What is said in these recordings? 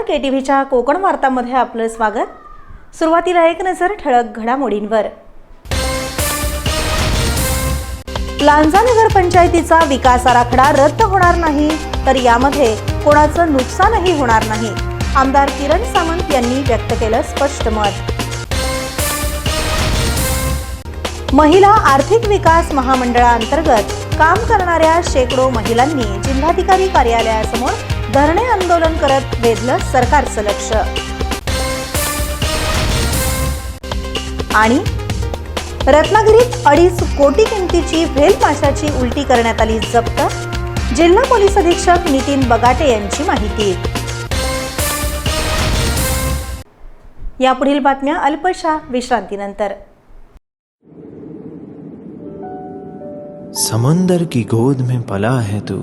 नमस्कार के टी व्हीच्या कोकण वार्तामध्ये आपलं स्वागत. सुरुवातीला एक नजर ठळक घडामोडींवर. लांजा नगर पंचायतीचा विकास आराखडा रद्द होणार नाही तर यामध्ये कोणाचं नुकसानही होणार नाही आमदार किरण सामंत यांनी व्यक्त केलं स्पष्ट मत. महिला आर्थिक विकास महामंडळाअंतर्गत काम करणाऱ्या शेकडो महिलांनी जिल्हाधिकारी कार्यालयासमोर धरणे आंदोलन करत वेधलं सरकारचं लक्ष. आणि रत्नागिरीत अडीच कोटी किमतीची व्हेल माशाची उलटी करण्यात आली जप्त जिल्हा पोलीस अधीक्षक नितीन बगाटे यांची माहिती. यापुढील बातम्या अल्पशा विश्रांतीनंतर. समंदर की गोद में पला है तू।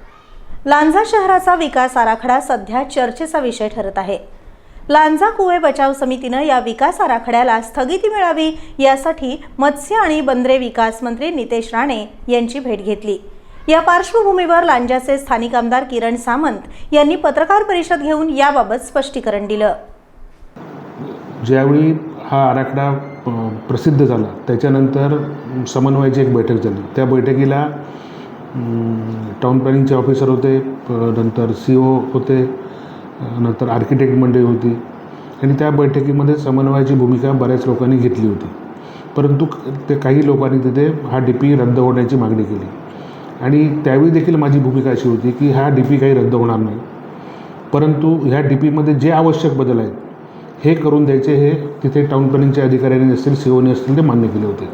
लांजा शहराचा विकास आराखडा सध्या चर्चेचा विषय ठरत आहे. लांजा कुवे बचाव समितीनं या विकास आराखड्याला स्थगिती मिळावी यासाठी मत्स्य आणि बंदरे विकास मंत्री नितेश राणे यांची भेट घेतली. या पार्श्वभूमीवर लांजाचे स्थानिक आमदार किरण सामंत यांनी पत्रकार परिषद घेऊन याबाबत स्पष्टीकरण दिलं. ज्यावेळी हा आराखडा प्रसिद्ध झाला त्याच्यानंतर समन्वयाची एक बैठक झाली. त्या बैठकीला टाऊन टाउन प्लॅनिंगचे ऑफिसर होते नंतर सी ओ होते नंतर आर्किटेक्ट मंडळी होती. आणि त्या बैठकीमध्ये समन्वयाची भूमिका बऱ्याच लोकांनी घेतली होती. परंतु ते काही लोकांनी तिथे हा डी पी रद्द होण्याची मागणी केली. आणि त्यावेळी देखील माझी भूमिका अशी होती की हा डी पी काही रद्द होणार नाही. परंतु ह्या डी पीमध्ये जे आवश्यक बदल आहेत हे करून द्यायचे हे तिथे टाऊन प्लॅनिंगच्या अधिकाऱ्यांनी असतील सी ओने असतील ते मान्य केले होते.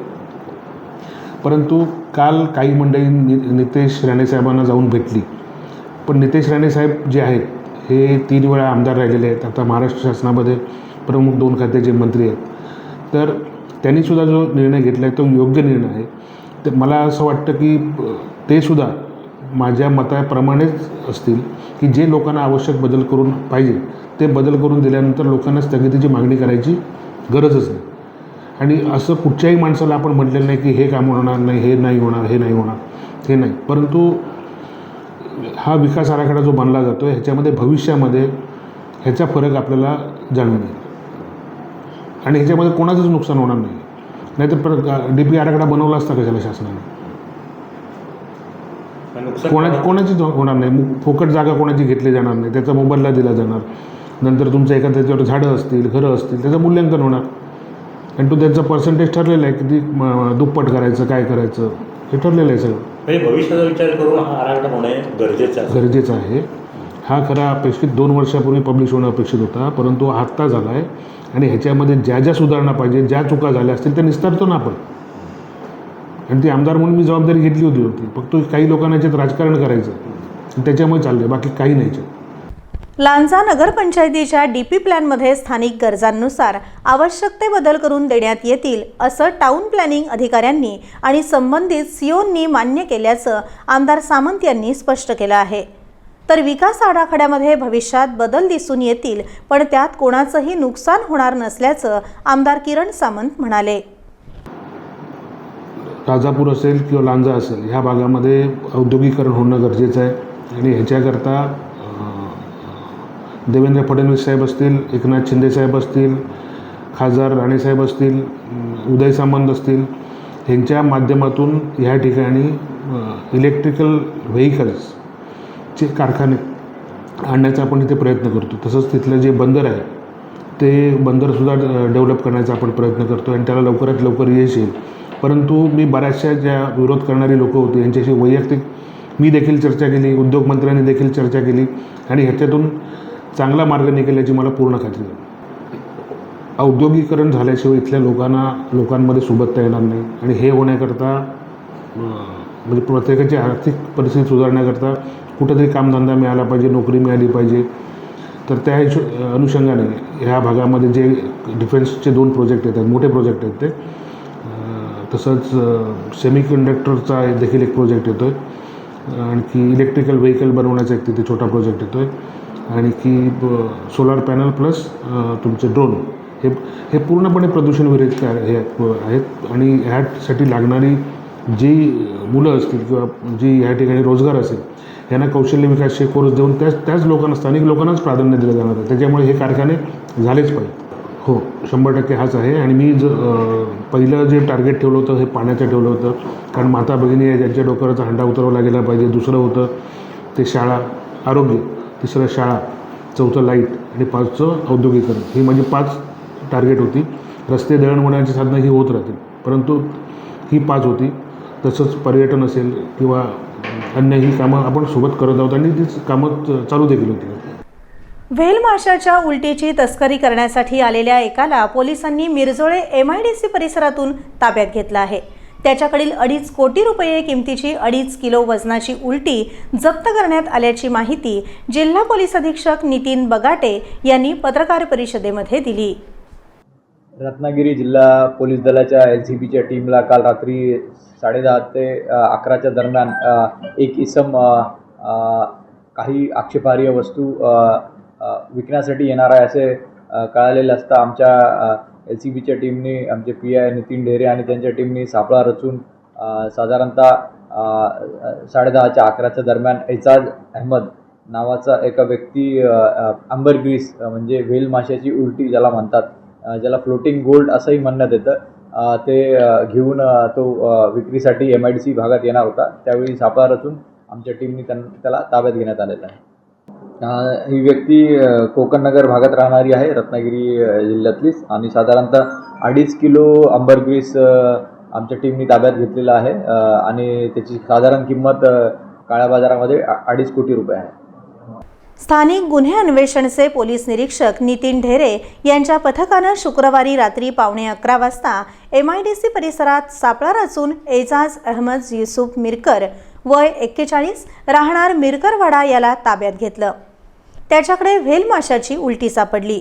परंतु काल काही मंडळी नि नितेश राणे साहेबांना जाऊन भेटली. पण नितेश राणे साहेब जे आहेत हे तीन वेळा आमदार राहिलेले आहेत. आता महाराष्ट्र शासनामध्ये प्रमुख दोन खात्याचे मंत्री आहेत. तर त्यांनीसुद्धा जो निर्णय घेतला आहे तो योग्य निर्णय आहे. तर मला असं वाटतं की ते सुद्धा माझ्या मताप्रमाणेच असतील की जे लोकांना आवश्यक बदल करून पाहिजे ते बदल करून दिल्यानंतर लोकांना स्थगितीची मागणी करायची गरजच नाही. आणि असं कुठच्याही माणसाला आपण म्हटलेलं नाही की हे काम होणार नाही हे नाही होणार हे नाही होणार. हे नाही. परंतु हा विकास आराखडा जो बनला जातो आहे ह्याच्यामध्ये भविष्यामध्ये ह्याचा फरक आपल्याला जाणून येईल. आणि ह्याच्यामध्ये कोणाचंच नुकसान होणार नाही. नाहीतर डी पी आराखडा बनवला असता कशाला शासनाने? कोणाची कोणाचीच होणार नाही. फुकट जागा कोणाची घेतली जाणार नाही. त्याचा मोबाईलला दिला जाणार. नंतर तुमचं एखाद्या त्याच्यावर झाडं असतील घरं असतील त्याचं मूल्यांकन होणार. आणि तो त्यांचा पर्सेंटेज ठरलेला आहे किती म, दुप्पट करायचं काय करायचं हे ठरलेलं आहे सगळं. म्हणजे भविष्याचा विचार करून हा आराखडा होणे गरजेचं आहे. गरजेचं आहे. हा खरा अपेक्षित दोन वर्षापूर्वी पब्लिश होणं अपेक्षित होता परंतु आत्ता झाला आहे आणि ह्याच्यामध्ये ज्या ज्या सुधारणा पाहिजे ज्या चुका झाल्या असतील त्या निस्तारतो ना आपण. आणि ती आमदार म्हणून मी जबाबदारी घेतली होती होती फक्त काही लोकांना याच्यात राजकारण करायचं आणि त्याच्यामुळे चाललं बाकी काही नाही याच्यात. लांजा नगरपंचायतीच्या डी पी प्लॅनमध्ये स्थानिक गरजांनुसार आवश्यक ते बदल करून देण्यात येतील असं टाऊन प्लॅनिंग अधिकाऱ्यांनी आणि संबंधित सीओंनी मान्य केल्याचं आमदार सामंत यांनी स्पष्ट केलं आहे. तर विकास आराखड्यामध्ये भविष्यात बदल दिसून येतील पण त्यात कोणाचंही नुकसान होणार नसल्याचं आमदार किरण सामंत म्हणाले. राजापूर असेल किंवा लांजा असेल ह्या भागामध्ये औद्योगिकरण होणं गरजेचं आहे आणि ह्याच्याकरता देवेंद्र फडणवीस साहेब असतील एकनाथ शिंदे साहेब असतील खासदार राणेसाहेब असतील उदय सामंत असतील ह्यांच्या माध्यमातून ह्या ठिकाणी इलेक्ट्रिकल व्हेकल्सचे कारखाने आणण्याचा आपण इथे प्रयत्न करतो. तसंच तिथलं जे बंदर आहे ते बंदरसुद्धा डेव्हलप करण्याचा आपण प्रयत्न करतो आणि त्याला लवकरात लवकर यश येईल. परंतु मी बऱ्याचशा ज्या विरोध करणारी लोकं होती यांच्याशी वैयक्तिक मी देखील चर्चा केली उद्योगमंत्र्यांनी देखील चर्चा केली आणि ह्याच्यातून चांगला मार्ग निघाल्याची मला पूर्ण खात्री आहे. औद्योगिकरण झाल्याशिवाय इथल्या लोकांना लोकांमध्ये सुबत्ता येणार नाही. आणि हे होण्याकरता म्हणजे प्रत्येकाची आर्थिक परिस्थिती सुधारण्याकरता कुठंतरी कामधंदा मिळाला पाहिजे नोकरी मिळाली पाहिजे. तर त्या हिशो अनुषंगाने ह्या भागामध्ये जे डिफेन्सचे दोन प्रोजेक्ट येतात मोठे प्रोजेक्ट आहेत ते. तसंच सेमी कंडक्टरचा देखील एक प्रोजेक्ट येतो आहे आणखी इलेक्ट्रिकल व्हेकल बनवण्याचा एक तिथे छोटा प्रोजेक्ट येतो आहे आणखी सोलार पॅनल प्लस तुमचे ड्रोन हे हे पूर्णपणे प्रदूषण विरहित काय हे आहेत. आणि ह्यासाठी लागणारी जी मुलं असतील किंवा जी ह्या ठिकाणी रोजगार असेल यांना कौशल्य विकासचे कोर्स देऊन त्याच त्याच लोकांना स्थानिक लोकांनाच प्राधान्य दिलं जाणार आहे. त्याच्यामुळे हे कारखाने झालेच पाहिजे हो शंभर टक्के हाच आहे. आणि मी ज पहिलं जे टार्गेट ठेवलं होतं हे पाण्याचं ठेवलं होतं. कारण माता भगिनी आहे ज्यांच्या डोक्यावरचा हंडा उतरवला गेला पाहिजे. दुसरं होतं ते शाळा आरोग्य. तिसरं शाळा चौथं लाइट आणि पाचचं औद्योगिकरण. ही माझी पाच टार्गेट होती. रस्ते दळणवळणाची साधनं ही होत राहतील. परंतु ही पाच होती. तसंच पर्यटन असेल किंवा अन्य ही कामं आपण सोबत करत आहोत आणि तीच कामं चालू देखील होती. व्हेल माशाच्या उलटीची तस्करी करण्यासाठी आलेल्या एकाला पोलिसांनी Mirjole M I D C परिसरातून ताब्यात घेतला आहे. त्याच्याकडील अडीच कोटी रुपये किमतीची अडीच किलो वजनाची उलटी जप्त करण्यात आल्याची माहिती जिल्हा पोलीस अधीक्षक नितीन बगाटे यांनी पत्रकार परिषदेमध्ये दिली. रत्नागिरी जिल्हा पोलीस दलाच्या एल सी बीच्या टीमला काल रात्री साडेदहा ते अकराच्या दरम्यान एक इसम काही आक्षेपार्ह वस्तू विकण्यासाठी येणार आहे असे अ, कळालेले असता आमच्या एल सी बीच्या टीमने आमचे पी आय नितीन ढेरे आणि त्यांच्या टीमने सापळा रचून साधारणतः साडेदहाच्या अकराच्या दरम्यान एजाज अहमद नावाचा एका व्यक्ती आंबरग्रीस म्हणजे व्हेल माशाची उलटी ज्याला म्हणतात ज्याला फ्लोटिंग गोल्ड असंही म्हणण्यात येतं ते घेऊन तो विक्रीसाठी एम आय डी सी भागात येणार होता. त्यावेळी सापळा रचून आमच्या टीमने त्यां त्याला ताब्यात घेण्यात आलेला आहे. ही व्यक्ती कोकणनगर कोकण नगर भागात राहणारी आहे रत्नागिरी जिल्ह्यातलीच. आणि साधारणतः अडीच किलो आंबरग्रीस आमच्या टीमनी ताब्यात घेतलेला आहे. आणि त्याची साधारण किंमत काळ्या बाजारामध्ये अडीच कोटी रुपये आहे. स्थानिक गुन्हे अन्वेषणचे पोलीस निरीक्षक नितीन ढेरे यांच्या पथकानं शुक्रवारी रात्री पावणे अकरा वाजता एम आय डी सी परिसरात सापळा रचून एजाज अहमद युसुफ मिरकर वय एक्केचाळीस राहणार मिरकरवाडा याला ताब्यात घेतलं. त्याच्याकडे व्हेल माशाची उलटी सापडली.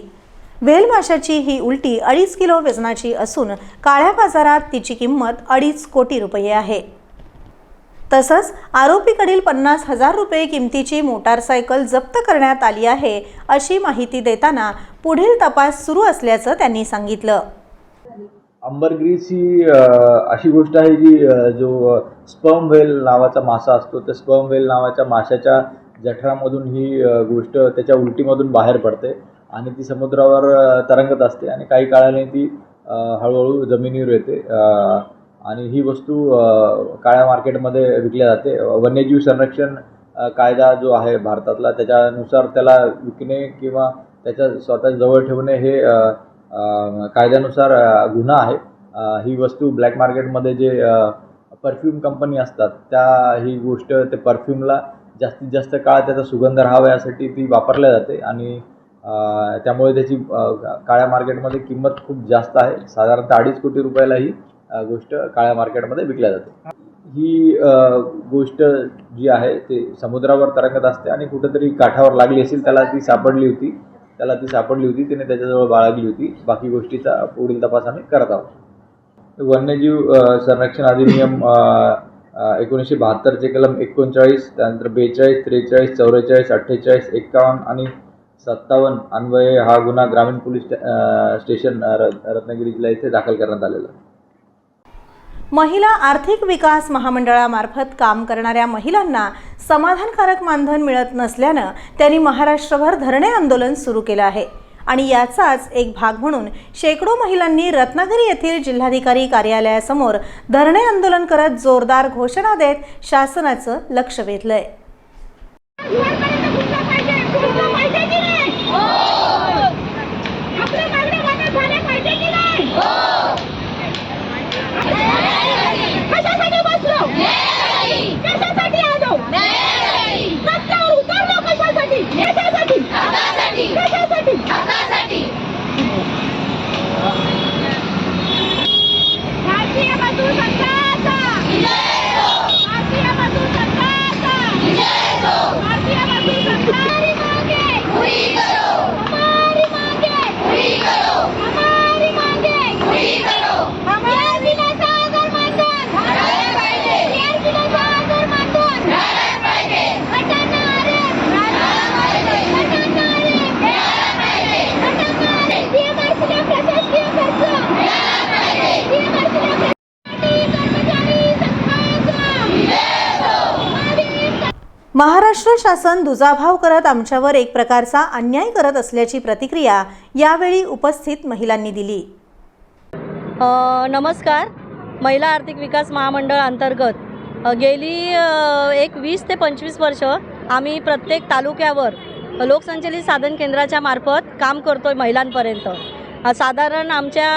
व्हेल माशाची ही उलटी अडीच किलो वजनाची असून काळ्या बाजारात तिची किंमत अडीच कोटी रुपये आहे. तसंच आरोपीकडील पन्नास हजार रुपये किमतीची मोटारसायकल जप्त करण्यात आली आहे अशी माहिती देताना पुढील तपास सुरू असल्याचं त्यांनी सांगितलं. अंबरग्रीस ही अशी गोष्ट आहे जी जो स्पर्म व्हेल नावाचा मासा असतो त्या स्पर्म वेल नावाच्या माशाच्या जठरामधून ही गोष्ट त्याच्या उलटीमधून बाहेर पडते आणि ती समुद्रावर तरंगत असते आणि काही काळाने ती हळूहळू जमिनीवर येते. आणि ही वस्तू काळ्या मार्केटमध्ये विकल्या जाते. वन्यजीव संरक्षण कायदा जो आहे भारतातला त्याच्यानुसार त्याला विकणे किंवा त्याच्या स्वतः जवळ ठेवणे हे कायद्यानुसार गुन्हा आहे. ही वस्तू ब्लॅक मार्केटमध्ये जे परफ्यूम कंपनी असतात त्या ही गोष्ट ते परफ्यूमला जास्तीत जास्त काळ त्याचा सुगंध राहावा यासाठी ती वापरल्या जाते आणि त्यामुळे त्याची काळ्या मार्केटमध्ये किंमत खूप जास्त आहे. साधारणतः अडीच कोटी रुपयाला ही गोष्ट काळ्या मार्केटमध्ये विकल्या जाते. ही गोष्ट जी आहे ते समुद्रावर तरंगत असते आणि कुठंतरी काठावर लागली असेल त्याला ती सापडली होती. त्याला ती सापडली होती तिने त्याच्याजवळ बाळगली होती. बाकी गोष्टीचा पुढील तपास आम्ही करत आहोत. वन्यजीव संरक्षण अधिनियम एकोणीसशे बहात्तरचे कलम एकोणचाळीस त्यानंतर बेचाळीस त्रेचाळीस चौवेचाळीस अठ्ठेचाळीस एक्कावन्न आणि सत्तावन्न अन्वये हा गुन्हा ग्रामीण पोलीस स्टेशन रत्नागिरी जिल्हा इथे दाखल करण्यात आलेला महिला आर्थिक विकास महामंडळामार्फत काम करणाऱ्या महिलांना समाधानकारक मानधन मिळत नसल्यानं त्यांनी महाराष्ट्रभर धरणे आंदोलन सुरू केलं आहे. आणि याचाच एक भाग म्हणून शेकडो महिलांनी रत्नागिरी येथील जिल्हाधिकारी कार्यालयासमोर धरणे आंदोलन करत जोरदार घोषणा देत शासनाचं लक्ष वेधलंय. Mari Market! We go! Mari Market! We go! शासन दुजाभाव करत आमच्यावर एक प्रकारचा अन्याय करत असल्याची प्रतिक्रिया यावेळी उपस्थित महिलांनी दिली. नमस्कार. महिला आर्थिक विकास महामंडळ अंतर्गत गेली एक वीस ते पंचवीस वर्ष आम्ही प्रत्येक तालुक्यावर लोकसंचलित साधन केंद्राच्या मार्फत काम करतो आहे महिलांपर्यंत साधारण आमच्या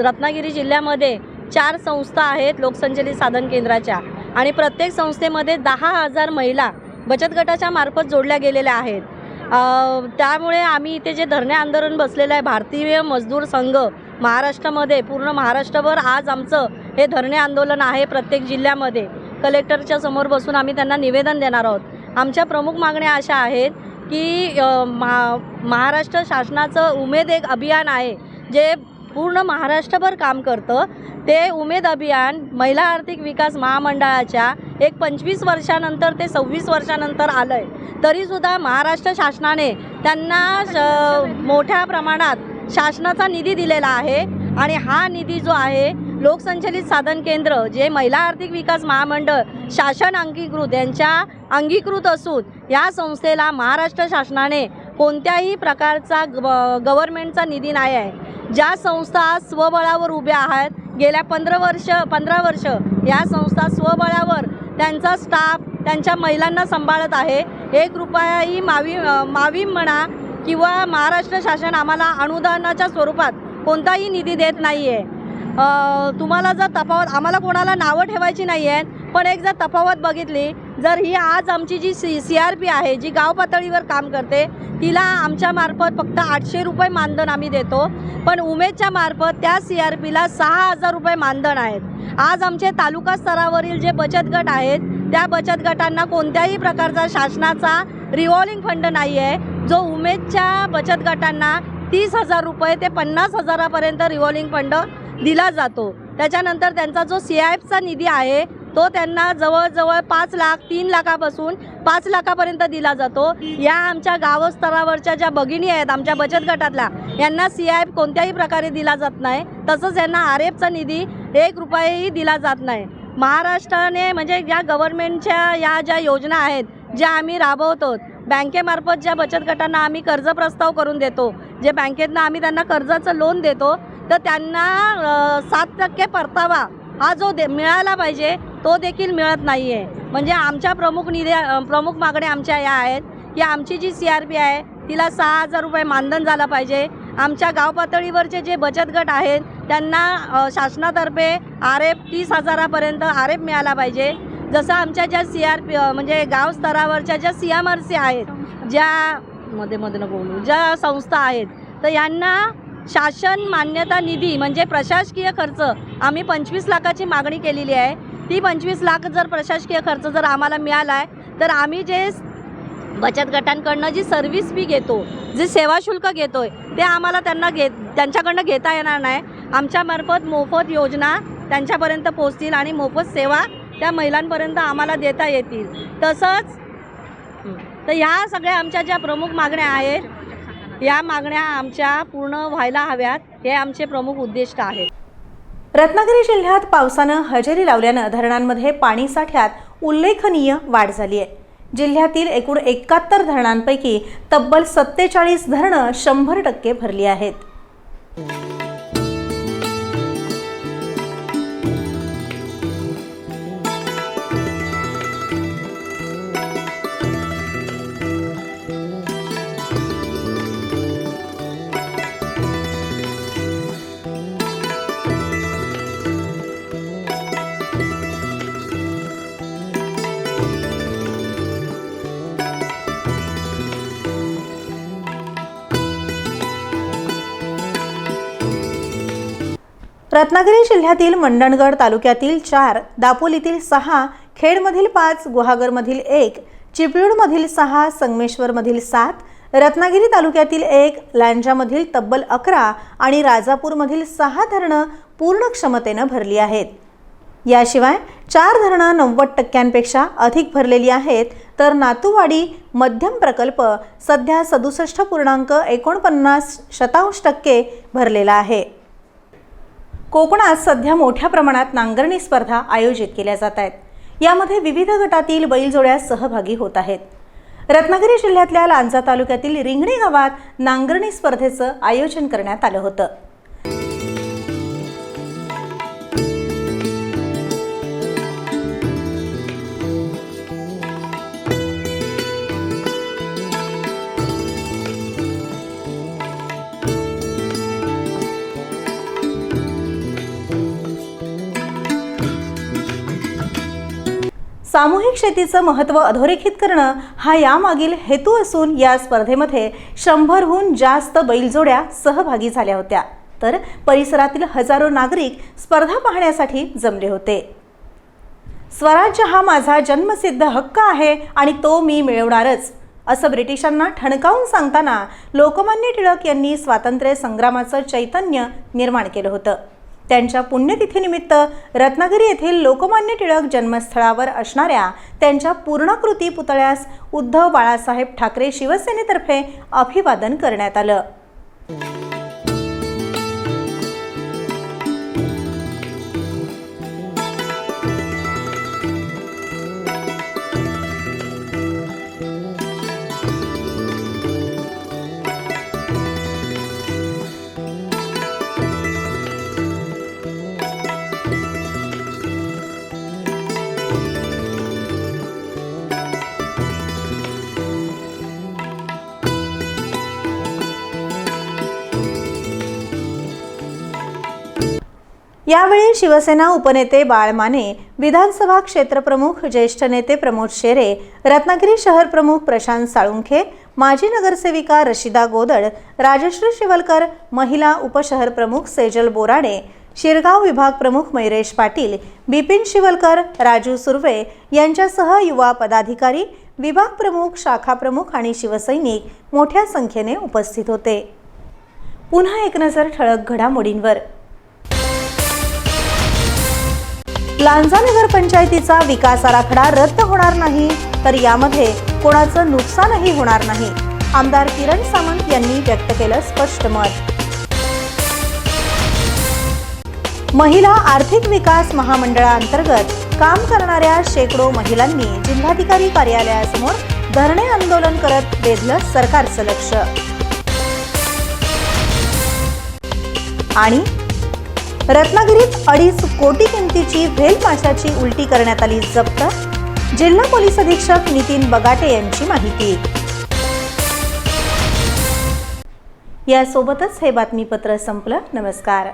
रत्नागिरी जिल्ह्यामध्ये चार संस्था आहेत लोकसंचलित साधन केंद्राच्या आणि प्रत्येक संस्थेमध्ये दहा हजार महिला बचत गटाच्या मार्फत जोडल्या गेलेल्या आहेत. त्यामुळे आम्ही इथे जे धरणे आंदोलन बसलेलं आहे भारतीय मजदूर संघ महाराष्ट्रामध्ये पूर्ण महाराष्ट्रभर आज आमचं हे धरणे आंदोलन आहे प्रत्येक जिल्ह्यामध्ये. कलेक्टरच्या समोर बसून आम्ही त्यांना निवेदन देणार आहोत. आमच्या प्रमुख मागण्या अशा आहेत की महा महाराष्ट्र शासनाचं उमेद एक अभियान आहे जे पूर्ण महाराष्ट्रभर काम करतं. ते उमेद अभियान महिला आर्थिक विकास महामंडळाच्या एक पंचवीस वर्षानंतर ते सव्वीस वर्षानंतर आलं आहे तरीसुद्धा महाराष्ट्र शासनाने त्यांना श- मोठ्या प्रमाणात शासनाचा निधी दिलेला आहे आणि हा निधी जो आहे लोकसंचलित साधन केंद्र जे महिला आर्थिक विकास महामंडळ शासन अंगीकृत यांच्या अंगीकृत असून या संस्थेला महाराष्ट्र शासनाने कोणत्याही प्रकारचा ग गव्हर्मेंटचा निधी नाही आहे. ज्या संस्था स्वबळावर उभ्या आहेत गेल्या पंधरा वर्ष पंधरा वर्ष या संस्था स्वबळावर त्यांचा स्टाफ त्यांच्या महिलांना सांभाळत आहे. एक रुपयाही मावी मावी म्हणा किंवा महाराष्ट्र शासन आम्हाला अनुदानाच्या स्वरूपात कोणताही निधी देत नाही आहे तुम्हाला जर तफावत आम्हाला कोणाला नावं ठेवायची नाही आहेत पण एक जर तफावत बघितली जर ही आज आमची जी सी सी आर पी आहे जी गाव पातळीवर काम करते तिला आमच्या मार्फत फक्त आठशे रुपये मानधन आम्ही देतो. पण उमेदच्या मार्फत त्या सी आर पीला सहा हजार रुपये मानधन आहेत. आज आमचे तालुका स्तरावरील जे बचत गट आहेत त्या बचत गटांना कोणत्याही प्रकारचा शासनाचा रिव्हॉल्विंग फंड नाही आहे जो उमेदच्या बचत गटांना तीस हजार रुपये ते पन्नास हजारापर्यंत रिव्हॉल्विंग फंड दिला जातो. त्याच्यानंतर त्यांचा जो सी आय एफचा निधी आहे तो त्यांना जवळजवळ पाच लाख तीन लाखापासून पाच लाखापर्यंत दिला जातो. या आमच्या गावस्तरावरच्या ज्या भगिनी आहेत आमच्या बचत गटातल्या यांना सी आय कोणत्याही प्रकारे दिला जात नाही. तसंच यांना आर एफचा निधी एक रुपयाही दिला जात नाही. महाराष्ट्राने म्हणजे या गव्हर्नमेंटच्या या ज्या योजना आहेत ज्या आम्ही राबवतो बँकेमार्फत ज्या बचत गटांना आम्ही कर्ज प्रस्ताव करून देतो जे बँकेतनं आम्ही त्यांना कर्जाचं लोन देतो तर त्यांना सात टक्के परतावा हा जो दे मिळाला पाहिजे तो देखील मिळत नाही आहे म्हणजे आमच्या प्रमुख निधी प्रमुख मागण्या आमच्या या आहेत की आमची जी सी आर पी आहे तिला सहा हजार रुपये मानधन झालं पाहिजे. आमच्या गाव पातळीवरचे जे बचत गट आहेत त्यांना शासनातर्फे आर एफ तीस हजारापर्यंत आर एफ मिळाला पाहिजे. जसं आमच्या ज्या सी आर पी म्हणजे गाव स्तरावरच्या ज्या सी एम आर सी आहेत ज्या मध्ये मध्ये बोलू ज्या संस्था आहेत तर यांना शासन मान्यता निधी म्हणजे प्रशासकीय खर्च आम्ही पंचवीस लाखाची मागणी केलेली आहे. ती पंचवीस लाख जर प्रशासकीय खर्च जर आम्हाला मिळाला आहे तर आम्ही जे बचत गटांकडनं जी सर्व्हिस फी घेतो जे सेवा शुल्क घेतो आहे ते आम्हाला त्यांना घेत त्यांच्याकडनं घेता येणार नाही. आमच्यामार्फत मोफत योजना त्यांच्यापर्यंत पोचतील आणि मोफत सेवा त्या महिलांपर्यंत आम्हाला देता येतील. तसंच तर ह्या सगळ्या आमच्या ज्या प्रमुख मागण्या आहेत या मागण्या आमच्या पूर्ण व्हायला हव्यात हे आमचे प्रमुख उद्दिष्ट आहेत. रत्नागिरी जिल्ह्यात पावसानं हजेरी लावल्यानं धरणांमध्ये पाणी साठ्यात उल्लेखनीय वाढ झाली आहे. जिल्ह्यातील एकूण एकाहत्तर धरणांपैकी तब्बल सत्तेचाळीस धरणं शंभर टक्के भरली आहेत. रत्नागिरी जिल्ह्यातील मंडणगड तालुक्यातील चार दापोलीतील सहा खेडमधील पाच गुहागरमधील एक चिपळूणमधील सहा संगमेश्वरमधील सात रत्नागिरी तालुक्यातील एक लांजामधील तब्बल अकरा आणि राजापूरमधील सहा धरणं पूर्ण क्षमतेनं भरली आहेत. याशिवाय चार धरणं नव्वद टक्क्यांपेक्षा अधिक भरलेली आहेत तर नातूवाडी मध्यम प्रकल्प सध्या सदुसष्ट पूर्णांक एकोणपन्नास शतांश टक्के भरलेला आहे. कोकणात सध्या मोठ्या प्रमाणात नांगरणी स्पर्धा आयोजित केल्या जात आहेत. यामध्ये विविध गटातील बैलजोड्या सहभागी होत आहेत. रत्नागिरी जिल्ह्यातल्या लांजा तालुक्यातील रिंगणी गावात नांगरणी स्पर्धेचं आयोजन करण्यात आलं होतं. सामूहिक शेतीचं महत्त्व अधोरेखित करणं हा यामागील हेतू असून या स्पर्धेमध्ये शंभरहून जास्त बैलजोड्या सहभागी झाल्या होत्या. तर परिसरातील हजारो नागरिक स्पर्धा पाहण्यासाठी जमले होते. स्वराज्य हा माझा जन्मसिद्ध हक्क आहे आणि तो मी मिळवणारच असं ब्रिटिशांना ठणकावून सांगताना लोकमान्य टिळक यांनी स्वातंत्र्य संग्रामाचं चैतन्य निर्माण केलं होतं. त्यांच्या पुण्यतिथीनिमित्त रत्नागिरी येथील लोकमान्य टिळक जन्मस्थळावर असणाऱ्या त्यांच्या पूर्णाकृती पुतळ्यास उद्धव बाळासाहेब ठाकरे शिवसेनेतर्फे अभिवादन करण्यात आलं. यावेळी शिवसेना उपनेते बाळ माने विधानसभा क्षेत्रप्रमुख ज्येष्ठ नेते प्रमोद शेरे रत्नागिरी शहर प्रमुख प्रशांत साळुंखे माजी नगरसेविका रशिदा गोदड राजश्री शिवलकर महिला उपशहर प्रमुख सेजल बोराडे शिरगाव विभाग प्रमुख मयुरेश पाटील बिपिन शिवलकर राजू सुर्वे यांच्यासह युवा पदाधिकारी विभाग प्रमुख शाखा प्रमुख आणि शिवसैनिक मोठ्या संख्येने उपस्थित होते. पुन्हा एक नजर ठळक घडामोडींवर. लांजा नगर पंचायतीचा विकास आराखडा रद्द होणार नाही तर यामध्ये कोणाचं नुकसानही होणार नाही. आमदार किरण सामंत यांनी व्यक्त केलं स्पष्ट मत. महिला आर्थिक विकास महामंडळाअंतर्गत काम करणाऱ्या शेकडो महिलांनी जिल्हाधिकारी कार्यालयासमोर धरणे आंदोलन करत वेधलं सरकारचं लक्ष. आणि रत्नागिरीत अडीच कोटी किमतीची व्हेल माशाची उलटी करण्यात आली जप्त? जिल्हा पोलीस अधीक्षक नितीन बगाटे यांची माहिती. यासोबतच हे बातमीपत्र संपलं. नमस्कार.